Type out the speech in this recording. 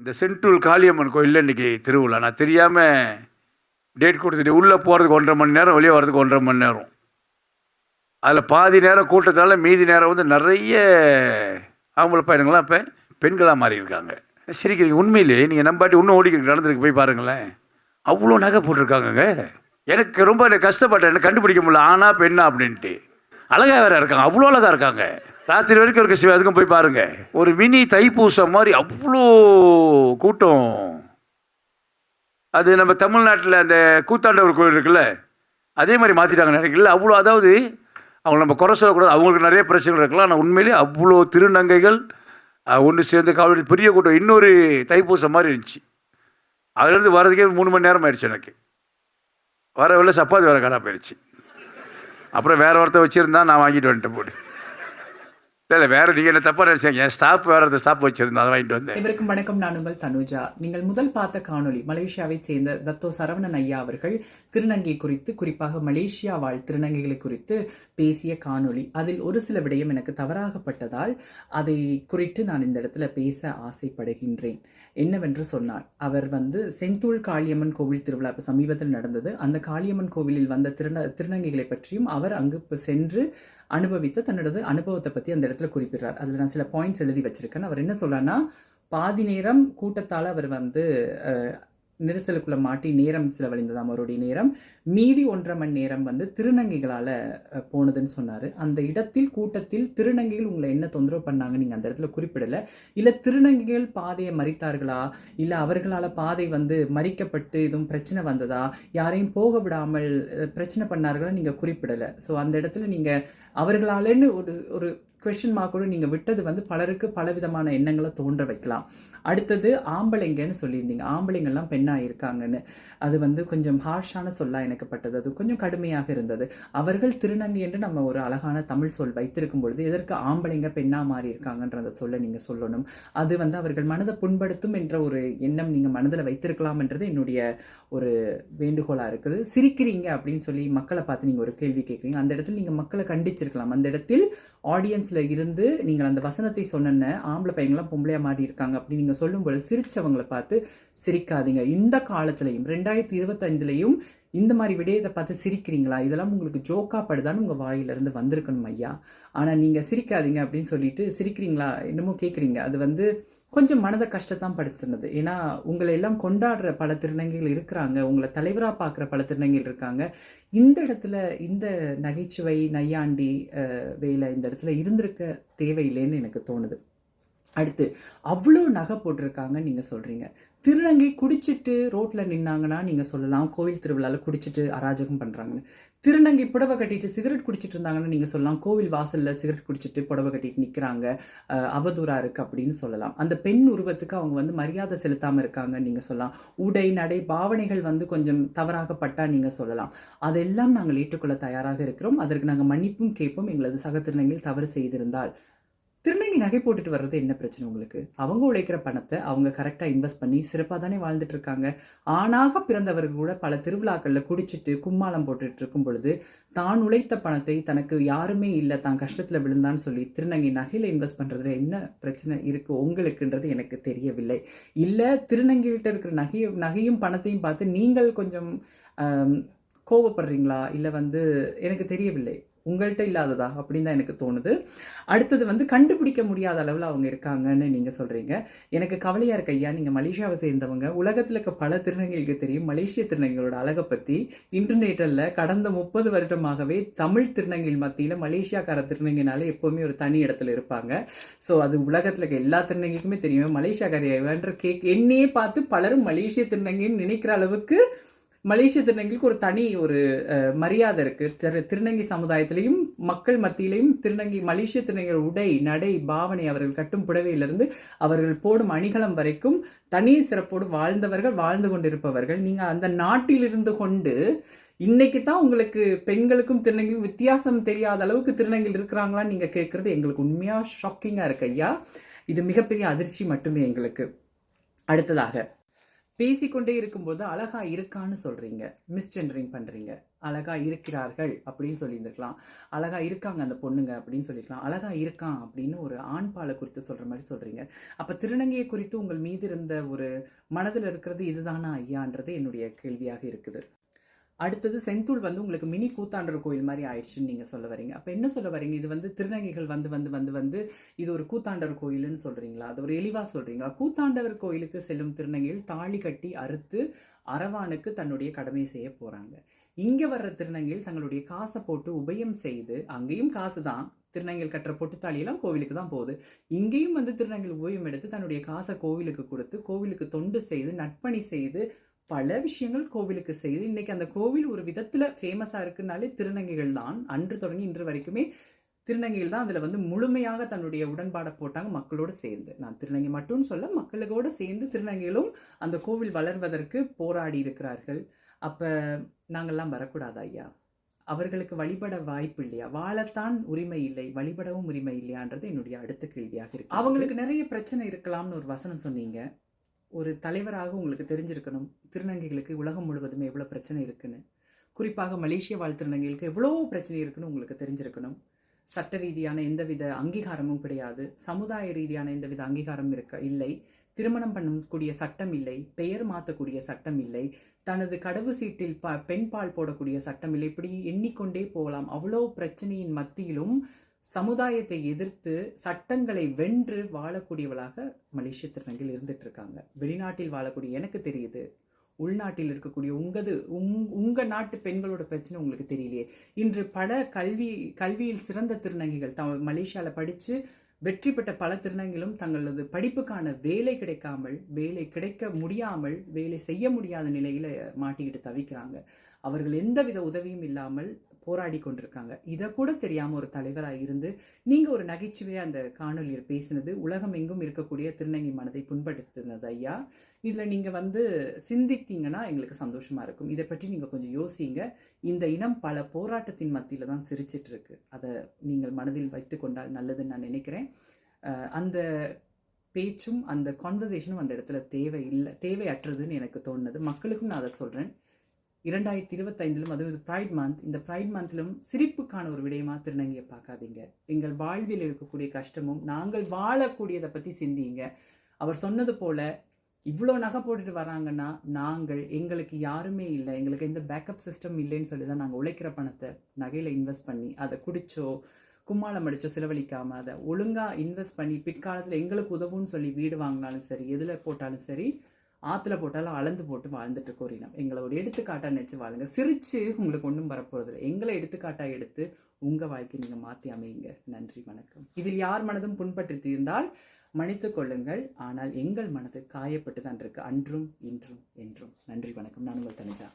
இந்த சென்ட்ரல் காளியம்மன் கோயிலில் இன்றைக்கி திருவிழா. நான் தெரியாமல் டேட் கொடுத்துட்டு உள்ளே போகிறதுக்கு ஒன்றரை மணி நேரம் வெளியே வர்றதுக்கு ஒன்றரை மணி நேரம். அதில் பாதி நேரம் கூட்டத்தால் மீதி நேரம் வந்து நிறைய ஆம்பளை பையனுங்களாம் இப்போ பெண்களாக மாறி இருக்காங்க சிரிக்கிறீங்க உண்மையிலே நீங்கள் நம்பாட்டி இன்னும் ஓடிக்கிறீங்க நடந்துருக்கு போய் பாருங்களேன். அவ்வளோ நகை போட்டிருக்காங்கங்க. எனக்கு ரொம்ப கஷ்டப்பட்டேன். கண்டுபிடிக்க முடியல. ஆனா பெண்ணா அப்படின்ட்டு. அழகாக வேற இருக்காங்க. அவ்வளோ அழகாக இருக்காங்க. ராத்திரி வரைக்கும் இருக்க சிவ அதுக்கும் போய் பாருங்க. ஒரு மினி தைப்பூசம் மாதிரி அவ்வளோ கூட்டம். அது நம்ம தமிழ்நாட்டில் அந்த கூத்தாண்டவர் கோயில் இருக்குல்ல அதே மாதிரி மாற்றிட்டாங்க நினைக்கல அவ்வளோ அதாவது அவங்க நம்ம குறை சொல்லக்கூடாது. அவங்களுக்கு நிறைய பிரச்சனைகள் இருக்கலாம். ஆனால் உண்மையிலேயே அவ்வளோ திருநங்கைகள் ஒன்று சேர்ந்து காவடி பெரிய கூட்டம். இன்னொரு தைப்பூசம் மாதிரி இருந்துச்சு. அதுலேருந்து வர்றதுக்கே மூணு மணி நேரம் ஆயிடுச்சு எனக்கு. வர வெளில சப்பாத்தி வர கடை போயிடுச்சு அப்புறம் வேறு ஒருத்தர் வச்சுருந்தா நான் வாங்கிட்டு வந்துட்டேன் போட்டு இல்லை இல்லை வேறு நீங்கள் என்ன தப்பாக நினச்சிங்க? என் ஸ்டாப் வேறு ஸ்டாப் வச்சுருந்தேன் அதை வாங்கிட்டு வந்தேன். இவருக்கும் வணக்கம். நான் உங்கள் தனுஜா. நீங்கள் முதல் பார்த்த காணொலி மலேசியாவைச் சேர்ந்த தத்தோ சரவணன் ஐயா அவர்கள் திருநங்கை குறித்து குறிப்பாக மலேசியா வாழ் திருநங்கைகளை குறித்து பேசிய காணொளி. அதில் ஒரு சில விடயம் எனக்கு தவறாகப்பட்டதால் அதை குறித்து நான் இந்த இடத்துல பேச ஆசைப்படுகின்றேன். என்னவென்று சொன்னார் அவர் வந்து செந்தூள் காளியம்மன் கோவில் திருவிழா இப்போ சமீபத்தில் நடந்தது. அந்த காளியம்மன் கோவிலில் வந்த திருந திருநங்கைகளை பற்றியும் அவர் அங்கு சென்று அனுபவித்த தன்னோட அனுபவத்தை பற்றி அந்த இடத்துல குறிப்பிடுறார். அதில் நான் சில பாயிண்ட்ஸ் எழுதி வச்சிருக்கேன். அவர் என்ன சொல்கிறான்னா பாதி நேரம் கூட்டத்தால் அவர் வந்து நெரிசலுக்குள்ளே நெரிசலுக்குள்ள மாட்டி நேரம் செலவழிந்ததாம் அவருடைய நேரம். மீதி ஒன்றரை மணி நேரம் வந்து திருநங்கைகளால் போனதுன்னு சொன்னார். அந்த இடத்தில் கூட்டத்தில் திருநங்கைகள் உங்களை என்ன தொந்தரவு பண்ணாங்க நீங்கள் அந்த இடத்துல குறிப்பிடலை. இல்லை திருநங்கைகள் பாதையை மறித்தார்களா? இல்லை அவர்களால் பாதை வந்து மறிக்கப்பட்டு எதுவும் பிரச்சனை வந்ததா? யாரையும் போக விடாமல் பிரச்சனை பண்ணார்களா நீங்கள் குறிப்பிடலை. ஸோ அந்த இடத்துல நீங்கள் அவர்களாலேன்னு ஒரு ஒரு கொஷின் மார்க்கோடு நீங்கள் விட்டது வந்து பலருக்கு பலவிதமான எண்ணங்களை தோன்ற வைக்கலாம். அடுத்தது ஆம்பளைங்கன்னு சொல்லியிருந்தீங்க. ஆம்பளைங்கள்லாம் பெண்ணாக இருக்காங்கன்னு. அது வந்து கொஞ்சம் ஹார்ஷான சொல்லா எனக்கு பட்டது அது கொஞ்சம் கடுமையாக இருந்தது. அவர்கள் திருநங்கை என்று நம்ம ஒரு அழகான தமிழ் சொல் வைத்திருக்கும் பொழுது எதற்கு ஆம்பளைங்க பெண்ணாக மாறி இருக்காங்கன்றத சொல்ல நீங்கள் சொல்லணும். அது வந்து அவர்கள் மனதை புண்படுத்தும் என்ற ஒரு எண்ணம் நீங்கள் மனதில் வைத்திருக்கலாம்ன்றது என்னுடைய ஒரு வேண்டுகோளாக இருக்குது. சிரிக்கிறீங்க அப்படின்னு சொல்லி மக்களை பார்த்து நீங்கள் ஒரு கேள்வி கேட்குறீங்க. அந்த இடத்துல நீங்கள் மக்களை வச்சிருக்கலாம் அந்த இடத்தில் ஆடியன்ஸில் இருந்து நீங்கள் அந்த வசனத்தை சொன்ன ஆம்பளை பையங்களாம் பொம்பளையாக மாறி இருக்காங்க அப்படின்னு நீங்கள் சொல்லும்போது சிரித்தவங்களை பார்த்து சிரிக்காதீங்க. இந்த காலத்துலையும் ரெண்டாயிரத்தி இருபத்தஞ்சுலையும் இந்த மாதிரி விடயத்தை பார்த்து சிரிக்கிறீங்களா? இதெல்லாம் உங்களுக்கு ஜோக்காப்படுதான்னு உங்கள் வாயிலிருந்து வந்திருக்கணும் ஐயா. ஆனால் நீங்கள் சிரிக்காதீங்க அப்படின்னு சொல்லிட்டு சிரிக்கிறீங்களா? என்னமோ கேட்குறீங்க அது வந்து கொஞ்சம் மனதை கஷ்டத்தான் படுத்துனது. ஏன்னா உங்களை எல்லாம் கொண்டாடுற பல திருநங்கைகள் இருக்கிறாங்க. உங்களை தலைவராக பார்க்குற பல திருநங்கைகள் இருக்காங்க. இந்த இடத்துல இந்த நகைச்சுவை நையாண்டி வேலை இந்த இடத்துல இருந்திருக்க தேவையில்லைன்னு எனக்கு தோணுது. அடுத்து அவ்வளோ நகை போட்டிருக்காங்கன்னு நீங்கள் சொல்கிறீங்க திருநங்கை குடிச்சிட்டு ரோட்டில் நின்னாங்கன்னா நீங்கள் சொல்லலாம் கோவில் திருவிழாவில் குடிச்சிட்டு அராஜகம் பண்ணுறாங்கன்னு திருநங்கை புடவை கட்டிட்டு சிகரெட் குடிச்சிட்டு இருந்தாங்கன்னு நீங்கள் சொல்லலாம் கோவில் வாசலில் சிகரெட் குடிச்சிட்டு புடவை கட்டிட்டு நிற்கிறாங்க அவதூறாக இருக்குது அப்படின்னு சொல்லலாம். அந்த பெண் உருவத்துக்கு அவங்க வந்து மரியாதை செலுத்தாமல் இருக்காங்கன்னு நீங்கள் சொல்லலாம். உடை நடை பாவனைகள் வந்து கொஞ்சம் தவறாகப்பட்டால் நீங்கள் சொல்லலாம். அதெல்லாம் நாங்கள் ஏற்றுக்கொள்ள தயாராக இருக்கிறோம். அதற்கு நாங்கள் மன்னிப்பும் கேட்போம். எங்களது சக திருநங்கையில் தவறு செய்திருந்தால் திருநங்கை நகை போட்டுட்டு வர்றது என்ன பிரச்சனை உங்களுக்கு? அவங்க உழைக்கிற பணத்தை அவங்க கரெக்டாக இன்வெஸ்ட் பண்ணி சிறப்பாக தானே வாழ்ந்துட்டு இருக்காங்க. ஆணாக பிறந்தவர்கள் கூட பல திருவிழாக்களில் குடிச்சிட்டு கும்மாளம் போட்டுட்டு இருக்கும் பொழுது தான் உழைத்த பணத்தை தனக்கு யாருமே இல்லை தான் கஷ்டத்தில் விழுந்தான்னு சொல்லி திருநங்கை நகையில் இன்வெஸ்ட் பண்ணுறதுல என்ன பிரச்சனை இருக்குது உங்களுக்குன்றது எனக்கு தெரியவில்லை. இல்லை திருநங்கைகிட்ட இருக்கிற நகையும் நகையும் பணத்தையும் பார்த்து நீங்கள் கொஞ்சம் கோவப்படுறீங்களா? இல்லை வந்து எனக்கு தெரியவில்லை. உங்கள்கிட்ட இல்லாததா அப்படின்னு தான் எனக்கு தோணுது. அடுத்தது வந்து கண்டுபிடிக்க முடியாத அளவில் அவங்க இருக்காங்கன்னு நீங்கள் சொல்கிறீங்க எனக்கு கவலையாக இருக்க ஐயா. நீங்கள் மலேசியாவை சேர்ந்தவங்க. உலகத்தில் இருக்க பல திருநங்கைகளுக்கு தெரியும். மலேசிய திருநங்கைகளோட அழகை பற்றி இன்டர்நெட்டில் கடந்த முப்பது வருடமாகவே தமிழ் திருநங்கைகள் மத்தியில் மலேசியாக்கார திருநங்கைனால எப்போவுமே ஒரு தனி இடத்துல இருப்பாங்க. ஸோ அது உலகத்தில் இருக்க எல்லா திருநங்கைக்குமே தெரியும். மலேசியாக்காரியன்ற கேக் என்னையே பார்த்து பலரும் மலேசிய திருநங்கைன்னு நினைக்கிற அளவுக்கு மலேசிய திருநங்கைக்கு ஒரு தனி ஒரு மரியாதை இருக்கு. திரு திருநங்கை சமுதாயத்திலையும் மக்கள் மத்தியிலையும் திருநங்கை மலேசிய திருநங்கைகள் உடை நடை பாவனை அவர்கள் கட்டும் புடவையிலிருந்து அவர்கள் போடும் அணிகலம் வரைக்கும் தனி சிறப்போடு வாழ்ந்தவர்கள் வாழ்ந்து கொண்டிருப்பவர்கள். நீங்க அந்த நாட்டில் இருந்து கொண்டு இன்னைக்கு தான் உங்களுக்கு பெண்களுக்கும் திருநங்கைக்கும் வித்தியாசம் தெரியாத அளவுக்கு திருநங்கைகள் இருக்கிறாங்களான்னு நீங்க கேட்கறது எங்களுக்கு உண்மையா ஷாக்கிங்கா இருக்கு ஐயா. இது மிகப்பெரிய அதிர்ச்சி மட்டுமே எங்களுக்கு. அடுத்ததாக பேசிக்கொண்டே இருக்கும்போது அழகா இருக்கான்னு சொல்றீங்க மிஸ்ஜெண்டரிங் பண்றீங்க. அழகா இருக்கிறார்கள் அப்படின்னு சொல்லியிருந்துக்கலாம் அழகா இருக்காங்க அந்த பொண்ணுங்க அப்படின்னு சொல்லியிருக்கலாம். அழகா இருக்கான் அப்படின்னு ஒரு ஆண்பாலை குறித்து சொல்ற மாதிரி சொல்றீங்க. அப்ப திருநங்கையை குறித்து உங்கள் மீது இருந்த ஒரு மனதில் இருக்கிறது இதுதானா ஐயான்றது என்னுடைய கேள்வியாக இருக்குது. அடுத்தது செந்தூள் வந்து உங்களுக்கு மினி கூத்தாண்டர் கோயில் மாதிரி ஆயிடுச்சுன்னு நீங்கள் சொல்ல வரீங்க. அப்போ என்ன சொல்ல வரீங்க? இது வந்து திருநங்கைகள் வந்து வந்து வந்து வந்து இது ஒரு கூத்தாண்டவர் கோயில்னு சொல்கிறீங்களா அது ஒரு எளிவாக சொல்கிறீங்களா கூத்தாண்டவர் கோயிலுக்கு செல்லும் திருநங்கைகள் தாலி கட்டி அறுத்து அரவானுக்கு தன்னுடைய கடமை செய்ய போகிறாங்க இங்கே வர்ற திருநங்கைகள் தங்களுடைய காசை போட்டு உபயம் செய்து அங்கேயும் காசு தான். திருநங்கைகள் கட்டுற பொட்டுத்தாலியெல்லாம் கோவிலுக்கு தான் போகுது. இங்கேயும் வந்து திருநங்கைகள் உபயம் எடுத்து தன்னுடைய காசை கோவிலுக்கு கொடுத்து கோவிலுக்கு தொண்டு செய்து நட்பணி செய்து பல விஷயங்கள் கோவிலுக்கு செய்து இன்னைக்கு அந்த கோவில் ஒரு விதத்தில் ஃபேமஸாக இருக்குனாலே திருநங்கைகள் தான். அன்று தொடங்கி இன்று வரைக்குமே திருநங்கைகள் தான் அதில் வந்து முழுமையாக தன்னுடைய உடன்பாடை போட்டாங்க மக்களோட சேர்ந்து. நான் திருநங்கை மட்டும் சொல்ல மக்களோடு சேர்ந்து திருநங்கைகளும் அந்த கோவில் வளர்வதற்கு போராடி இருக்கிறார்கள். அப்போ நாங்கெல்லாம் வரக்கூடாதா ஐயா? அவர்களுக்கு வழிபட வாய்ப்பு இல்லையா? வாழத்தான் உரிமை இல்லை வழிபடவும் உரிமை இல்லையான்றது என்னுடைய அடுத்த கேள்வியாக இருக்கு அவங்களுக்கு நிறைய பிரச்சனை இருக்கலாம்னு ஒரு வசனம் சொன்னீங்க. ஒரு தலைவராக உங்களுக்கு தெரிஞ்சிருக்கணும். திருநங்கைகளுக்கு உலகம் முழுவதும் எவ்வளோ பிரச்சனை இருக்குன்னு. குறிப்பாக மலேசிய வாழ் திருநங்கைகளுக்கு எவ்வளோ பிரச்சனை இருக்குன்னு உங்களுக்கு தெரிஞ்சிருக்கணும். சட்ட ரீதியான எந்தவித அங்கீகாரமும் கிடையாது. சமுதாய ரீதியான எந்தவித அங்கீகாரம் இருக்க இல்லை. திருமணம் பண்ணக்கூடிய சட்டம் இல்லை. பெயர் மாற்றக்கூடிய சட்டம் இல்லை. தனது கடவு சீட்டில் ப பெண் பால் போடக்கூடிய சட்டம் இல்லை. இப்படி எண்ணிக்கொண்டே போகலாம். அவ்வளோ பிரச்சனையின் மத்தியிலும் சமுதாயத்தை எதிர்த்து சட்டங்களை வென்று வாழக்கூடியவளாக மலேசிய திருநங்கையில் இருந்துட்டு இருக்காங்க வெளிநாட்டில் வாழக்கூடிய எனக்கு தெரியுது உள்நாட்டில் இருக்கக்கூடிய உங்கது உங் உங்க நாட்டு பெண்களோட பிரச்சனை உங்களுக்கு தெரியலையே. இன்று பல கல்வி கல்வியில் சிறந்த திருநங்கைகள் த மலேசியாவில் படித்து வெற்றி பெற்ற பல திருநங்கைகளும் தங்களது படிப்புக்கான வேலை கிடைக்காமல் வேலை கிடைக்க முடியாமல் வேலை செய்ய முடியாத நிலையில மாட்டிக்கிட்டு தவிக்கிறாங்க. அவர்கள் எந்தவித உதவியும் இல்லாமல் போராடி கொண்டிருக்காங்க. இதை கூட தெரியாமல் ஒரு தலைவராக இருந்து நீங்கள் ஒரு நகைச்சுவையாக அந்த காணொலியில் பேசினது உலகம் எங்கும் இருக்கக்கூடிய திருநங்கை மனதை புண்படுத்தினது ஐயா. இதில் நீங்கள் வந்து சிந்தித்தீங்கன்னா எங்களுக்கு சந்தோஷமாக இருக்கும். இதை பற்றி நீங்கள் கொஞ்சம் யோசிங்க. இந்த இனம் பல போராட்டத்தின் மத்தியில் தான் சிரிச்சிட்டு இருக்கு அதை நீங்கள் மனதில் வைத்து கொண்டால் நல்லதுன்னு நான் நினைக்கிறேன். அந்த பேச்சும் அந்த கான்வர்சேஷனும் அந்த இடத்துல தேவை இல்லை தேவையற்றதுன்னு எனக்கு தோணுது. மக்களுக்கும் நான் அதை சொல்கிறேன் இரண்டாயிரத்தி இருபத்தைந்திலும் அது ப்ரைட் மந்த் இந்த ப்ரைட் மந்த்திலும் சிரிப்புக்கான ஒரு விடயமா திருநங்கையை பார்க்காதீங்க. எங்கள் வாழ்வில் இருக்கக்கூடிய கஷ்டமும் நாங்கள் வாழக்கூடியதை பற்றி சிந்திங்க அவர் சொன்னது போல இவ்வளோ நகை போட்டுட்டு வராங்கன்னா நாங்கள் எங்களுக்கு யாருமே இல்லை. எங்களுக்கு எந்த பேக்கப் சிஸ்டம் இல்லைன்னு சொல்லி தான் நாங்கள் உழைக்கிற பணத்தை நகையில் இன்வெஸ்ட் பண்ணி அதை குடிச்சோ கும்மாளம் அடிச்சோ செலவழிக்காமல் அதை ஒழுங்காக இன்வெஸ்ட் பண்ணி பிற்காலத்தில் எங்களுக்கு உதவும்னு சொல்லி வீடு வாங்கினாலும் சரி எதில் போட்டாலும் சரி ஆற்றுல போட்டாலும் அளந்து போட்டு வாழ்ந்துட்டு கோரினோம் எங்களை ஒரு எடுத்துக்காட்டாக நினச்சி வாழுங்க. சிரித்து உங்களுக்கு ஒன்றும் வரப்போகிறது இல்லை எங்களை எடுத்துக்காட்டாக எடுத்து உங்கள் வாழ்க்கையை நீங்கள் மாற்றி அமையுங்க. நன்றி வணக்கம். இதில் யார் மனதும் புண்பட்டு தீர்ந்தால் மன்னித்து கொள்ளுங்கள். ஆனால் எங்கள் மனது காயப்பட்டு தான் இருக்கு. அன்றும் இன்றும் என்றும். நன்றி வணக்கம். நான் உங்கள் தனிஜா.